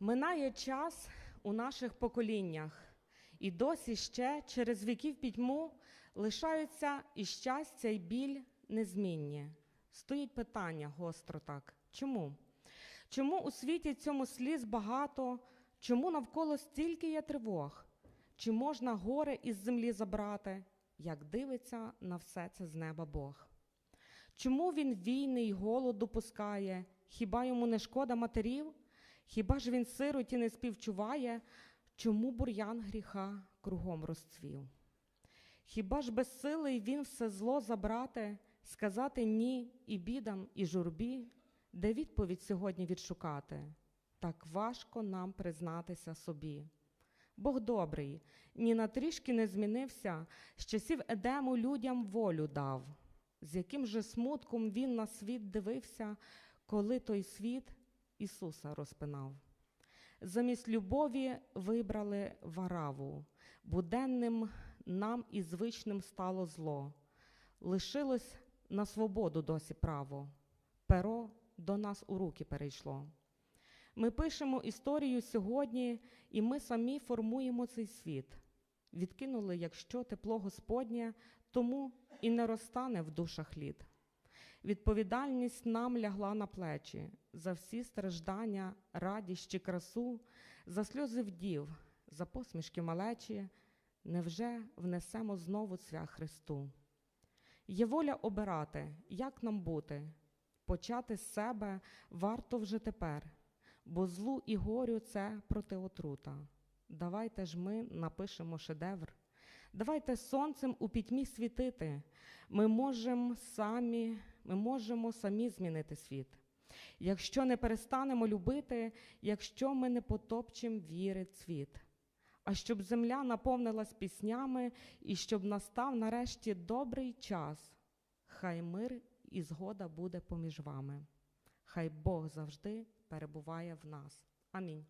Минає час у наших поколіннях, і досі ще через віків пітьму лишаються і щастя, і біль незмінні. Стоїть питання гостро так. Чому? Чому у світі цьому сліз багато? Чому навколо стільки є тривог? Чи можна горе із землі забрати, як дивиться на все це з неба Бог? Чому він війни й голод допускає? Хіба йому не шкода матерів? Хіба ж він сироті не співчуває, чому бур'ян гріха кругом розцвів? Хіба ж безсилий він все зло забрати, сказати ні і бідам, і журбі, де відповідь сьогодні відшукати? Так важко нам признатися собі. Бог добрий, ні на трішки не змінився, з часів Едему людям волю дав, з яким же смутком він на світ дивився, коли той світ Ісуса розпинав. Замість любові вибрали вараву, буденним нам і звичним стало зло. Лишилось на свободу досі право, перо до нас у руки перейшло. Ми пишемо історію сьогодні, і ми самі формуємо цей світ. Відкинули, якщо тепло Господнє, тому і не розтане в душах лід. Відповідальність нам лягла на плечі за всі страждання, радість чи красу, за сльози вдів, за посмішки малечі, невже внесемо знову цвях Христу? Є воля обирати, як нам бути, почати з себе варто вже тепер, бо злу і горю це протиотрута. Давайте ж ми напишемо шедевр. Давайте сонцем у пітьмі світити. Ми можемо самі, ми можемо самі змінити світ. Якщо не перестанемо любити, якщо ми не потопчем віри цвіт. А щоб земля наповнилась піснями і щоб настав нарешті добрий час, хай мир і згода буде поміж вами. Хай Бог завжди перебуває в нас. Амінь.